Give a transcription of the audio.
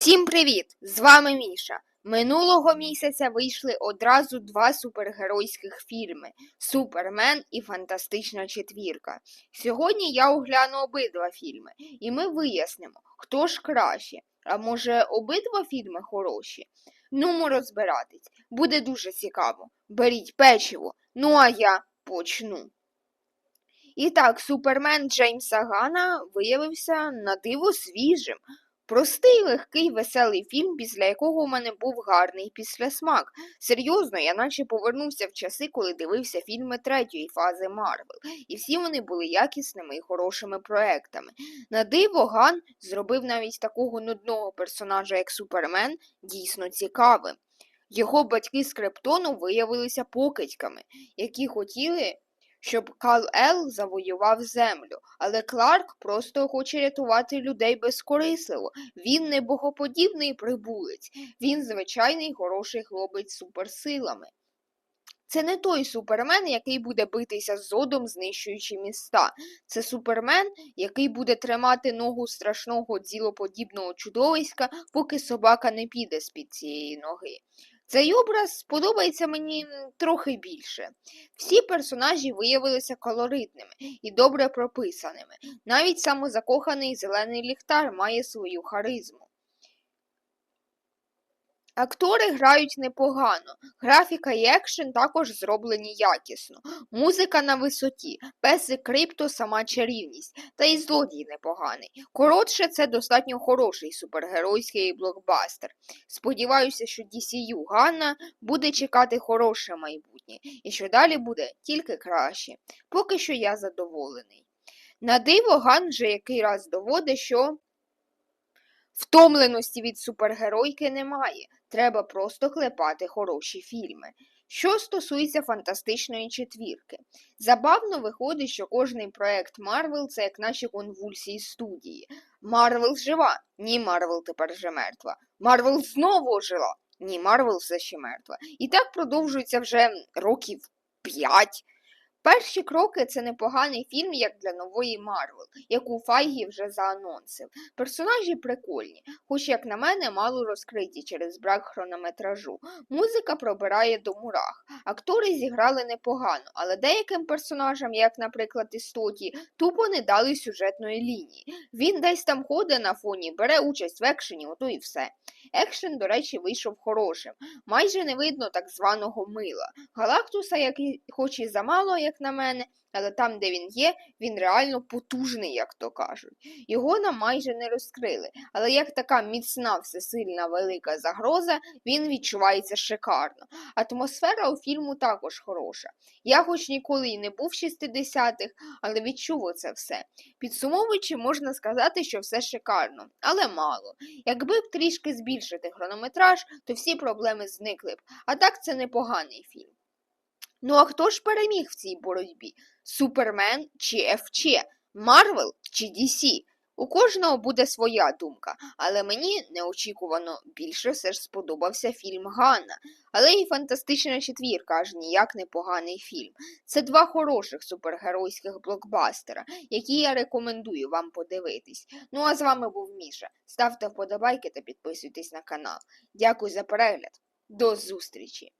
Всім привіт! З вами Міша. Минулого місяця вийшли одразу два супергеройських фільми Супермен і Фантастична четвірка. Сьогодні я огляну обидва фільми, і ми вияснимо, хто ж краще. А може, обидва фільми хороші? Ну, розбиратись. Буде дуже цікаво. Беріть печиво. Ну а я почну. І так, Супермен Джеймса Гана виявився на диво свіжим. Простий, легкий, веселий фільм, після якого у мене був гарний післясмак. Серйозно, я наче повернувся в часи, коли дивився фільми третьої фази Марвел, і всі вони були якісними і хорошими проектами. На диво Ган зробив навіть такого нудного персонажа, як Супермен, дійсно цікавим. Його батьки з Криптону виявилися покидьками, які хотіли, щоб Кал Ел завоював землю, але Кларк просто хоче рятувати людей безкорисливо. Він не богоподібний прибулець, він звичайний хороший хлопець з суперсилами. Це не той супермен, який буде битися з зодом, знищуючи міста. Це супермен, який буде тримати ногу страшного ділоподібного чудовиська, поки собака не піде з-під цієї ноги. Цей образ сподобається мені трохи більше. Всі персонажі виявилися колоритними і добре прописаними. Навіть самозакоханий зелений ліхтар має свою харизму. Актори грають непогано, графіка і екшен також зроблені якісно, музика на висоті, песик крипто сама чарівність, та й злодій непоганий. Коротше, це достатньо хороший супергеройський блокбастер. Сподіваюся, що DCU Ганна буде чекати хороше майбутнє, і що далі буде тільки краще. Поки що я задоволений. На диво Ган вже який раз доводить, що втомленості від супергеройки немає. Треба просто клепати хороші фільми. Що стосується фантастичної четвірки, забавно виходить, що кожний проект Марвел це як наші конвульсії студії. Марвел жива, ні, Марвел тепер вже мертва. Марвел знову ожила, ні, Марвел все ще мертва. І так продовжується вже років п'ять. Перші кроки це непоганий фільм, як для нової Марвел, яку Файгі вже заанонсив. Персонажі прикольні, хоч, як на мене, мало розкриті через брак хронометражу. Музика пробирає до мурах. Актори зіграли непогано, але деяким персонажам, як, наприклад, Істоті, тупо не дали сюжетної лінії. Він десь там ходить на фоні, бере участь в екшені, ото і все. Екшен, до речі, вийшов хорошим. Майже не видно так званого мила. Галактуса, який хоч і замало, як на мене, але там, де він є, він реально потужний, як то кажуть. Його нам майже не розкрили, але як така міцна, всесильна велика загроза, він відчувається шикарно. Атмосфера у фільму також хороша. Я хоч ніколи й не був в 60-х, але відчув оце все. Підсумовуючи, можна сказати, що все шикарно, але мало. Якби б трішки збільшити хронометраж, то всі проблеми зникли б, а так це непоганий фільм. Ну а хто ж переміг в цій боротьбі? Супермен чи ФЧ? Марвел чи DC? У кожного буде своя думка, але мені неочікувано більше все ж сподобався фільм Ганна. Але і фантастична четвірка аж ніяк не поганий фільм. Це два хороших супергеройських блокбастера, які я рекомендую вам подивитись. Ну а з вами був Міша. Ставте вподобайки та підписуйтесь на канал. Дякую за перегляд. До зустрічі!